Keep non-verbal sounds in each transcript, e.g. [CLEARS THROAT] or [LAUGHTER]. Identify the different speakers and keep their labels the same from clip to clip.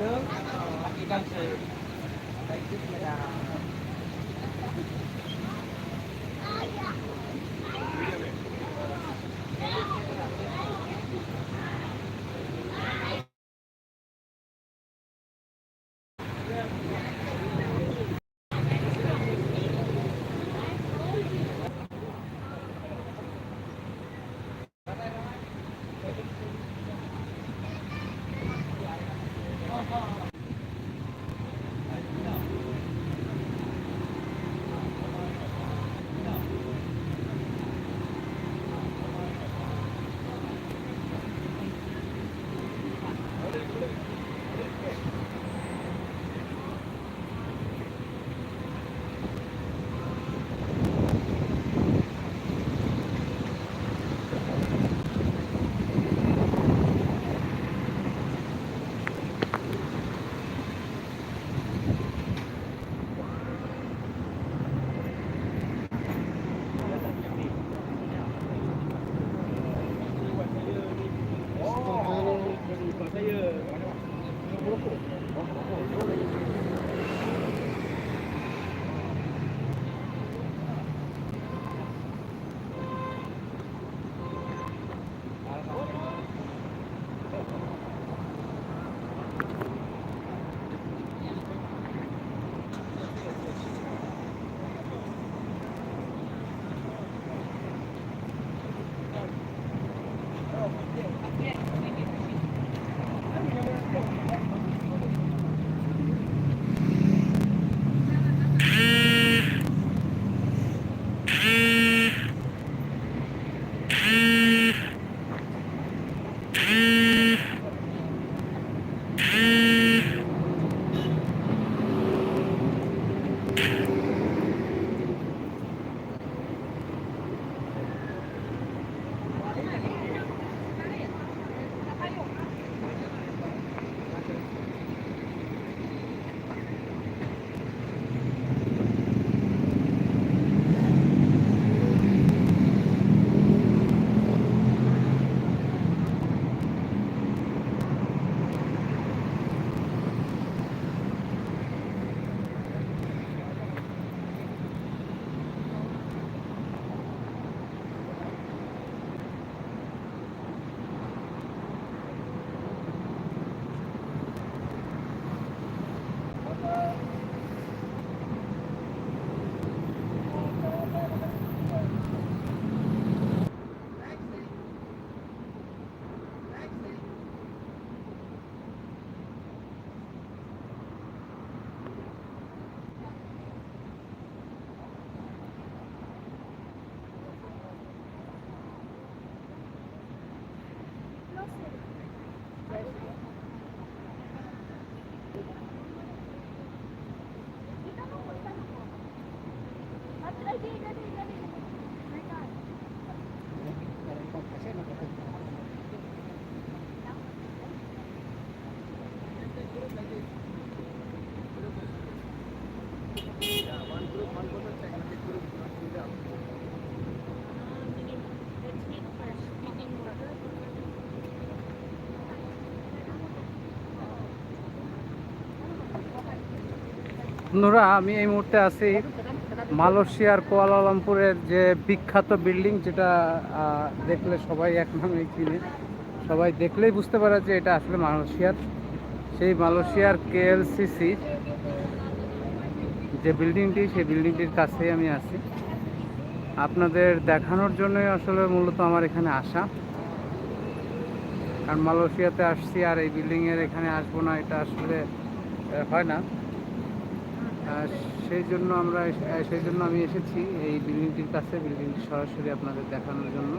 Speaker 1: nước, cái canh sự. Đây chính là
Speaker 2: বন্ধুরা, আমি এই মুহূর্তে আছি মালয়েশিয়ার কুয়ালালামপুরের যে বিখ্যাত বিল্ডিং, যেটা দেখলে সবাই এক নামে চিনে। সবাই দেখলেই বুঝতে পারে যে এটা আসলে মালয়েশিয়ার। সেই মালয়েশিয়ার কেএলসিসি, যে বিল্ডিংটি, সেই বিল্ডিংটির কাছেই আমি আছি। আপনাদের দেখানোর জন্যই আসলে মূলত আমার এখানে আসা। কারণ মালয়েশিয়াতে আসছি আর এই বিল্ডিংয়ের এখানে আসব না, এটা আসলে হয় না। সেই জন্য আমরা সেই জন্য আমি এসেছি এই বিল্ডিংটির কাছে, বিল্ডিংটি সরাসরি আপনাদের দেখানোর জন্য।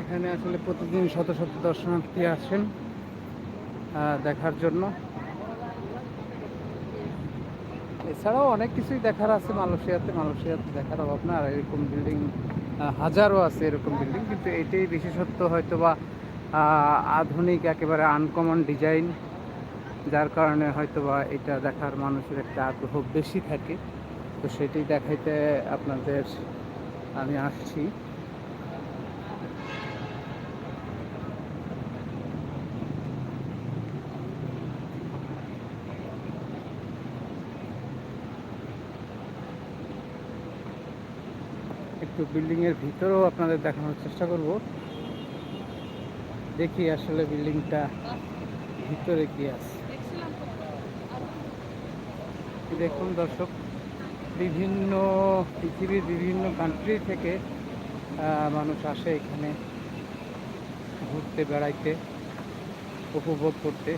Speaker 2: এখানে আসলে প্রতিদিন শত শত দর্শনার্থী আসেন দেখার জন্য। এছাড়াও অনেক কিছুই দেখার আছে, মালয়েশিয়াতে মালয়েশিয়াতে দেখার অভাব না আর এরকম বিল্ডিং হাজারও আছে এরকম বিল্ডিং কিন্তু এটাই বিশেষত্ব হয়তো বা আধুনিক, একেবারে আনকমন ডিজাইন যার কারণে হয়তো বা এটা দেখার মানুষের একটা আগ্রহ বেশি থাকে। তো সেটি দেখাইতে আপনাদের, আমি আসছি। একটু বিল্ডিং এর ভিতরেও আপনাদের দেখানোর চেষ্টা করব। দেখি আসলে বিল্ডিংটা ভিতরে কি আছে। দেখুন দর্শক, বিভিন্ন পৃথিবীর বিভিন্ন কান্ট্রি থেকে মানুষ আসে এখানে ঘুরতে, বেড়াইতে, উপভোগ করতে।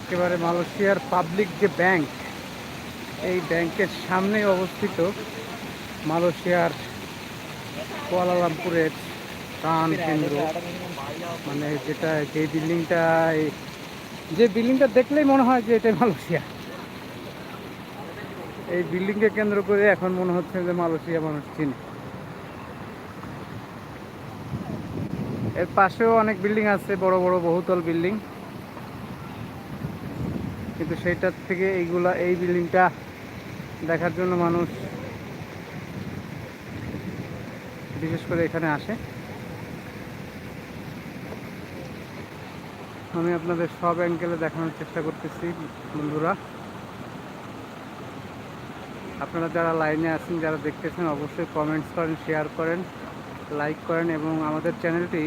Speaker 2: একেবারে মালয়েশিয়ার পাবলিক যে ব্যাংক এই ব্যাংকের সামনে অবস্থিত মালয়েশিয়ার কুয়ালালামপুরের প্রাণ কেন্দ্র। মানে যেটা, যে বিল্ডিংটা যে বিল্ডিংটা দেখলেই মনে হয় যে এটা মালয়েশিয়া। এই বিল্ডিংকে কেন্দ্র করে এখন মনে হচ্ছে যে মালয়েশিয়া মানুষ চিনে। এর পাশেও অনেক বিল্ডিং আছে, বড় বড় বহুতল বিল্ডিং। কিন্তু সেইটার থেকে এইগুলা, এই বিল্ডিংটা দেখার জন্য মানুষ বিশেষ করে এখানে আসে। আমি আপনাদের সব অ্যাঙ্গেলে দেখানোর চেষ্টা করতেছি, বন্ধুরা। আপনারা যারা লাইনে আছেন, যারা দেখতেছেন, অবশ্যই কমেন্টস করেন শেয়ার করেন লাইক করেন এবং আমাদের চ্যানেলটি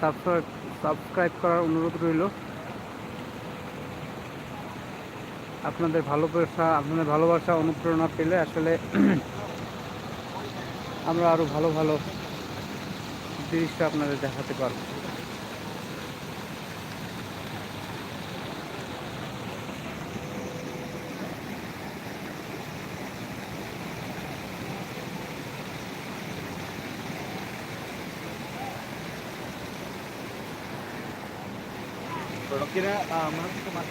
Speaker 2: সাবস্ক্রাইব সাবস্ক্রাইব করার অনুরোধ রইল। আপনাদের ভালোবাসা আপনাদের ভালোবাসা, অনুপ্রেরণা পেলে আসলে [CLEARS THROAT] আমরা আরও ভালো ভালো দৃশ্য আপনাদের দেখাতে পারব।
Speaker 1: Pero meron ko mas